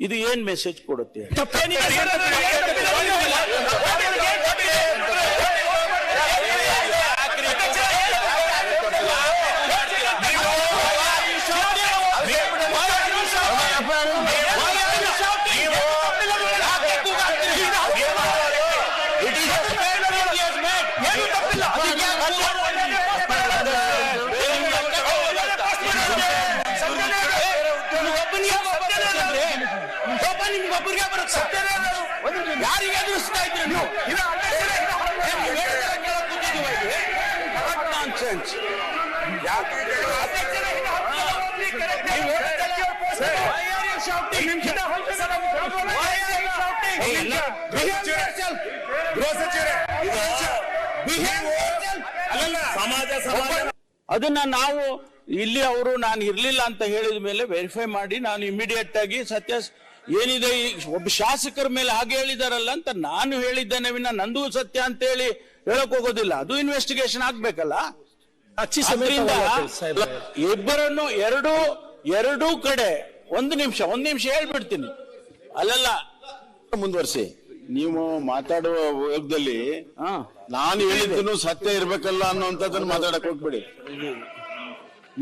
ಇದು ಏನ್ ಮೆಸೇಜ್ ಕೊಡುತ್ತೆ Behave yourself. ಯಾರಿಗೆ ಎದುರಿಸ್ತಾ ಸಮಾಜ ನೀವು ಅದನ್ನ ನಾವು ಇಲ್ಲಿ ಅವರು ನಾನು ಇರ್ಲಿಲ್ಲ ಅಂತ ಹೇಳಿದ ಮೇಲೆ ವೆರಿಫೈ ಮಾಡಿ ನಾನು ಇಮಿಡಿಯೇಟ್ ಆಗಿ ಸತ್ಯ ಏನಿದೆ ಒಬ್ಬ ಶಾಸಕರ ಮೇಲೆ ಹಾಗೆ ಹೇಳಿದಾರಲ್ಲ ಅಂತ ನಾನು ಹೇಳಿದ್ದೇನೆ ವಿನ ನಂದು ಸತ್ಯ ಅಂತ ಹೇಳಿ ಹೇಳಕ್ ಹೋಗೋದಿಲ್ಲ. ಅದು ಇನ್ವೆಸ್ಟಿಗೇಷನ್ ಆಗ್ಬೇಕಲ್ಲ? ಇಬ್ಬರನ್ನು ಎರಡು ಎರಡೂ ಕಡೆ ಒಂದು ನಿಮಿಷ ಒಂದು ನಿಮಿಷ ಹೇಳ್ಬಿಡ್ತೀನಿ. ಅಲ್ಲಲ್ಲ ಮುಂದುವರಿಸಿ. ನೀವು ಮಾತಾಡುವ ಯೋಗದಲ್ಲಿ ನಾನು ಹೇಳಿದ್ದನ್ನು ಸತ್ಯ ಇರ್ಬೇಕಲ್ಲ ಅನ್ನೋಂಥದ್ದನ್ನು ಮಾತಾಡಕ್ ಹೋಗ್ಬೇಡಿ.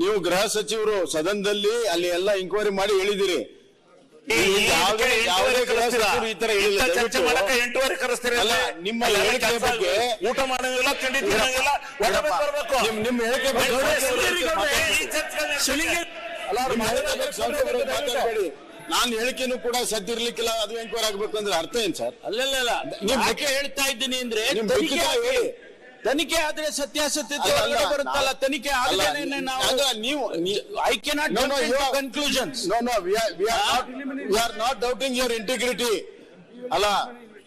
ನೀವು ಗೃಹ ಸಚಿವರು ಸದನದಲ್ಲಿ ಅಲ್ಲಿ ಎಲ್ಲ ಎಂಕ್ವೈರಿ ಮಾಡಿ ಹೇಳಿದಿರಿ. ಚರ್ಚೆ ಮಾಡಕ್ಕೆ ಎಂಟೂವರೆ ಅಲ್ಲ, ನಿಮ್ಮ ಹೇಳಿಕೆ ಬಗ್ಗೆ ಊಟ ಮಾಡಂಗಿಲ್ಲ ತಿಂಡಿ ತಿನ್ನಂಗಿಲ್ಲ ಒಳ್ಳೆ ನಿಮ್ಮ ಹೇಳಿಕೆ ಬಗ್ಗೆ ಅಲ್ಲ. ನಾನು ಹೇಳಿಕೆನು ಕೂಡ ಸದ್ಯ ಇರ್ಲಿಕ್ಕಿಲ್ಲ ಅದು ಎಂಕ್ವೈರ್ ಆಗ್ಬೇಕು ಅಂದ್ರೆ ಅರ್ಥ ಏನ್ ಸರ್? ಅಲ್ಲಲ್ಲ ನಿಮ್ ಹೇಳ್ತಾ ಇದ್ದೀನಿ ಅಂದ್ರೆ ತನಿಖೆ ಆದ್ರೆ ಸತ್ಯಾಸತ್ಯತೆ ಹೊರಗಡೆ ಬರುತ್ತಲ್ಲ ತನಿಖೆ ಅಲ್ಲ, ಆಗದೇನೆ ನಾವು ನೀವು I cannot not no conclusions no no we are we are not doubting are integrity. ಅಲ್ಲ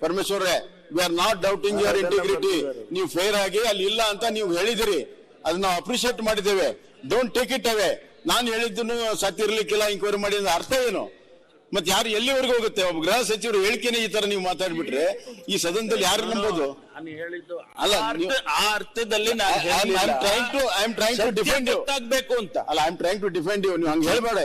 ಪರಮೇಶ್ವರ್ರೆ we are not doubting your integrity ನೀವು ಫೇರ್ ಆಗಿ ಅಲ್ಲಿ ಇಲ್ಲ ಅಂತ ನೀವು ಹೇಳಿದಿರಿ. ಅದನ್ನ ನಾವು ಅಪ್ರಿಶಿಯೇಟ್ ಮಾಡಿದ್ದೇವೆ. ಡೋಂಟ್ ಟೇಕ್ ಇಟ್ ಅವೇ ನಾನು ಹೇಳಿದ್ದನ್ನು ಸತ್ತಿರ್ಲಿಕ್ಕಿಲ್ಲ ಇನ್ಕ್ವೈರಿ ಮಾಡಿ ಅರ್ಥ ಏನು? ಮತ್ತೆ ಯಾರು ಎಲ್ಲಿವರೆಗೂ ಹೋಗುತ್ತೆ? ಒಬ್ಬ ಗೃಹ ಸಚಿವರು ಹೇಳಿಕೆನೆ ಈ ತರ ನೀವು ಮಾತಾಡ್ಬಿಟ್ರೆ ಈ ಸದನದಲ್ಲಿ ಯಾರು ನಂಬೋದು? ನಾನು ಹೇಳಿದ್ದು ಅಲ್ಲ, ಆ ಅರ್ಥದಲ್ಲಿ to am trying to defend you. ಗೊತ್ತಾಗ್ಬೇಕು ಅಂತ. ಅಲ್ಲ I am trying to defend you ನೀವು ಹಂಗೆ ಹೇಳ್ಬೇಡ.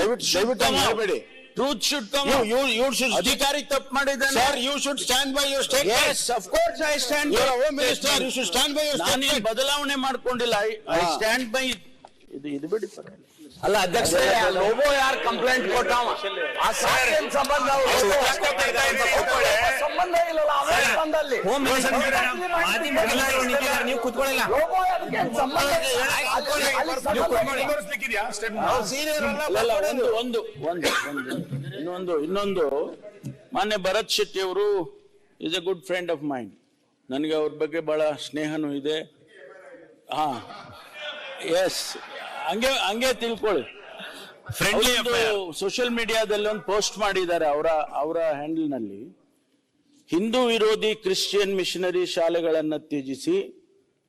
ದಯವಿಟ್ಟು ದಯವಿಟ್ಟು ಹಂಗೆ ಹೇಳ್ಬೇಡಿ. Truth should come you you you should ಅಧಿಕಾರಿ ತಪ್ಪು ಮಾಡಿದ್ದಾನೆ. Sir, you should stand by your statement. Yes of course I stand your home home you you stand by by your ನಾನೇನ್ statement. ಬದಲಾವಣೆ ಮಾಡ್ಕೊಂಡಿಲ್ಲ. ಐ. ಸ್ಟ್ಯಾಂಡ್ ಬೈ ಇದು ಇದು ಬಿಡಿ ಪರವಾಗಿಲ್ಲ. ಅಲ್ಲ ಅಧ್ಯಕ್ಷ ಲೋಗೋ ಯಾರು ಕಂಪ್ಲೇಂಟ್ ಕೊಟ್ಟಾವ? ಆ ಸಾಕೇನ್ ಸಂಬಂಧ ಅವ್ರು? ಸಂಬಂಧ ಇಲ್ಲಲ್ಲ ಅವೇ ಬಂದಲ್ಲಿ ನೀವು ಕುತ್ಕೊಳ್ಳಿಲ್ಲ ಲೋಗೋ ಅದಕ್ಕೇನ್ ಸಂಬಂಧ ಇಲ್ಲ. ಅಲ್ಲಿ- ಅಲ್ಲಿ ಸಂಬಂಧ ಇಲ್ಲ. ನಾವು senior ಅಲ್ಲ, ಅಲ್ಲ, ಒಂದು ಒಂದು ಒಂದು ಒಂದು ಇನ್ನೊಂದು ಇನ್ನೊಂದು. ಮಾನ್ಯ ಭರತ್ ಶೆಟ್ಟಿ ಅವರು is a good friend of mind ನನಗೆ ಅವ್ರ ಬಗ್ಗೆ ಬಹಳ ಸ್ನೇಹನೂ ಇದೆ. ಹಾ ಎಸ್ ಹಂಗೆ ಹಂಗೆ ತಿಳ್ಕೊಳ್ಳಿ. ಫ್ರೆಂಡ್ಲಿ ಸೋಷಿಯಲ್ ಮೀಡಿಯಾದಲ್ಲಿ ಒಂದು ಪೋಸ್ಟ್ ಮಾಡಿದ್ದಾರೆ ಅವರ ಅವರ ಹ್ಯಾಂಡಲ್ನಲ್ಲಿ ಹಿಂದೂ ವಿರೋಧಿ ಕ್ರಿಶ್ಚಿಯನ್ ಮಿಷನರಿ ಶಾಲೆಗಳನ್ನು ತ್ಯಜಿಸಿ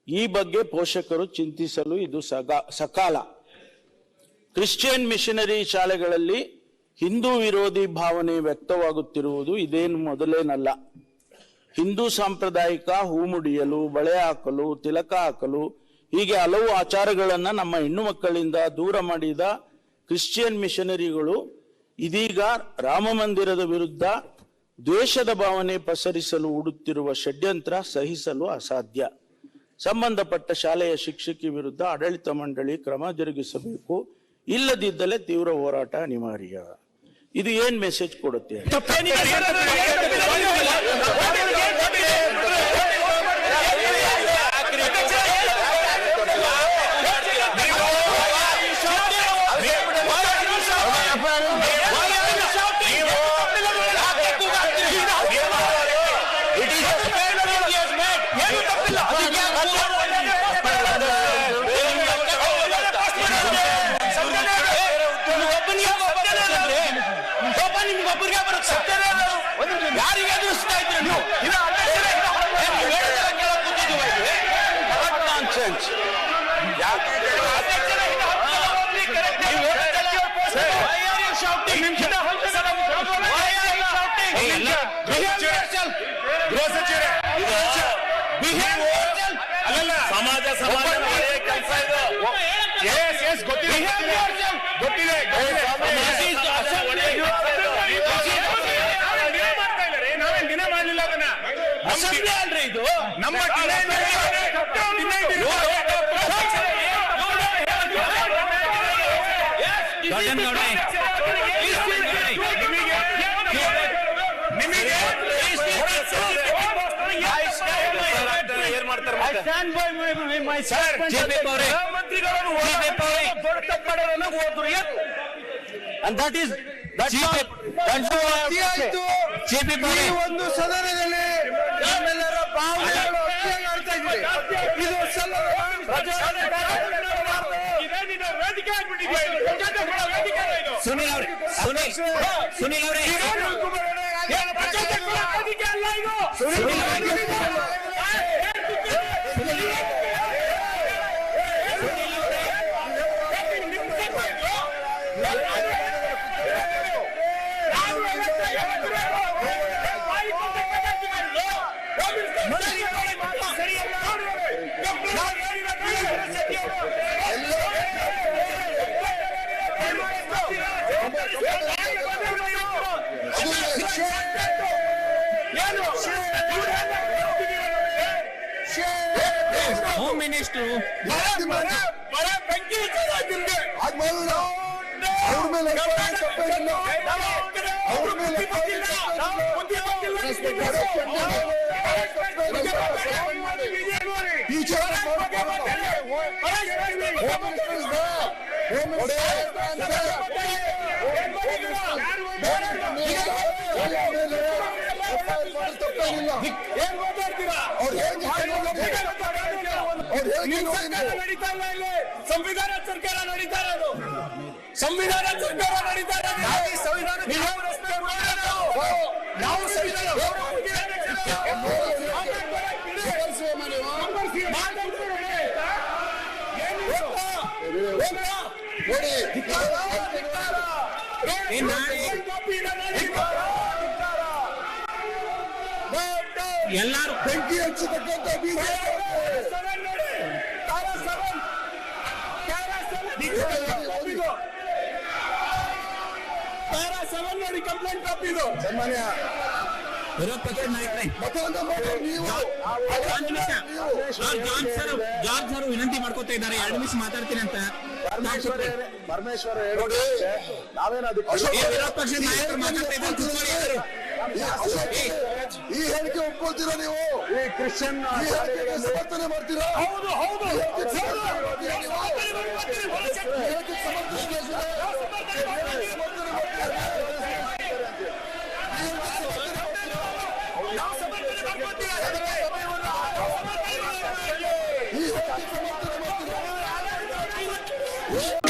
ಈ ಬಗ್ಗೆ ಪೋಷಕರು ಚಿಂತಿಸಲು ಇದು ಸಗಾ ಸಕಾಲ. ಕ್ರಿಶ್ಚಿಯನ್ ಮಿಷನರಿ ಶಾಲೆಗಳಲ್ಲಿ ಹಿಂದೂ ವಿರೋಧಿ ಭಾವನೆ ವ್ಯಕ್ತವಾಗುತ್ತಿರುವುದು ಇದೇನು ಮೊದಲೇನಲ್ಲ. ಹಿಂದೂ ಸಾಂಪ್ರದಾಯಿಕ ಹೂ ಮುಡಿಯಲು ಬಳೆ ಹಾಕಲು ತಿಲಕ ಹಾಕಲು ಹೀಗೆ ಹಲವು ಆಚಾರಗಳನ್ನು ನಮ್ಮ ಹೆಣ್ಣು ಮಕ್ಕಳಿಂದ ದೂರ ಮಾಡಿದ ಕ್ರಿಶ್ಚಿಯನ್ ಮಿಷನರಿಗಳು ಇದೀಗ ರಾಮ ಮಂದಿರದ ವಿರುದ್ಧ ದ್ವೇಷದ ಭಾವನೆ ಪಸರಿಸಲು ಉಡುತ್ತಿರುವ ಷಡ್ಯಂತ್ರ ಸಹಿಸಲು ಅಸಾಧ್ಯ. ಸಂಬಂಧಪಟ್ಟ ಶಾಲೆಯ ಶಿಕ್ಷಕಿ ವಿರುದ್ಧ ಆಡಳಿತ ಮಂಡಳಿ ಕ್ರಮ ಜರುಗಿಸಬೇಕು. ಇಲ್ಲದಿದ್ದಲೇ ತೀವ್ರ ಹೋರಾಟ ಅನಿವಾರ್ಯ. ಇದು ಏನ್ ಮೆಸೇಜ್ ಕೊಡುತ್ತೆ? ಗೊತ್ತಿದೆ ನಾವೇನ್ ದಿನ ಮಾಡಲಿಲ್ಲ ಅದನ್ನ ಅಸೆಂಬ್ಲಿ ಅಲ್ರಿ ಇದು ನಮ್ಮ ಏನ್ ಮಾಡ್ತಾರೆ ಈ ಅವರೇ. ಒಂದು ಸದನದಲ್ಲಿ ನಮ್ಮೆಲ್ಲರ ಭಾವನೆಗಳು ಅತಿಯಾಗಿ ಆಡ್ತಾ ಇದ್ವಿ. ಇದು ಸಲ್ಲದ ಸುನಿಲ್ ಅವ್ರೆ ಸುನಿಲ್ ಸುನಿಲ್ ಅವರೇ. ಸುನಿಲ್ ಹೋಮ್ ಮಿನಿಸ್ಟರ್ ಏನ್ ಮಾತಾಡ್ತೀರಾ ಅವ್ರು ಹೇಗೆ ಸರ್ಕಾರ ನಡೀತಾ ಇಲ್ಲ ಇಲ್ಲಿ. ಸಂವಿಧಾನ ಸರ್ಕಾರ ನಡೀತಾ ಇರೋದು. ಸಂವಿಧಾನ ಸರ್ಕಾರ ನಡೀತಾ ನೀವು ಸಂವಿಧಾನ ಎಲ್ಲಾರು ಬೆಂಕಿ ಹಚ್ಚತಕ್ಕಂಥ ನೋಡಿ ಕಂಪ್ಲೇಂಟ್ ಸನ್ಮಾನ್ಯ. ವಿರೋಧ ಪಕ್ಷದ ಒಂದ್ ನಿಮಿಷ ಜಾರ್ಜ್ ಸರ್ ವಿನಂತಿ ಮಾಡ್ಕೋತಾ ಇದ್ದಾರೆ ಎರಡು ನಿಮಿಷ ಮಾತಾಡ್ತೀನಿ ಅಂತ. ಪರಮೇಶ್ವರ ನೋಡಿ ನಾವೇನಾದ್ರು ಏ, ವಿರೋಧ ಪಕ್ಷದ ನಾಯಕರು ಮಾತಾಡ್ತಾ ಇದ್ದಾರೆ ಈ ಹೇಳಿಕೆ ಒಪ್ಕೊಳ್ತೀರಾ ನೀವು? ಈ ಕ್ರಿಶ್ಚಿಯನ್ ಸಮರ್ಥನೆ ಮಾಡ್ತೀರಾ? ಹೌದು ಹೌದು. Yeah.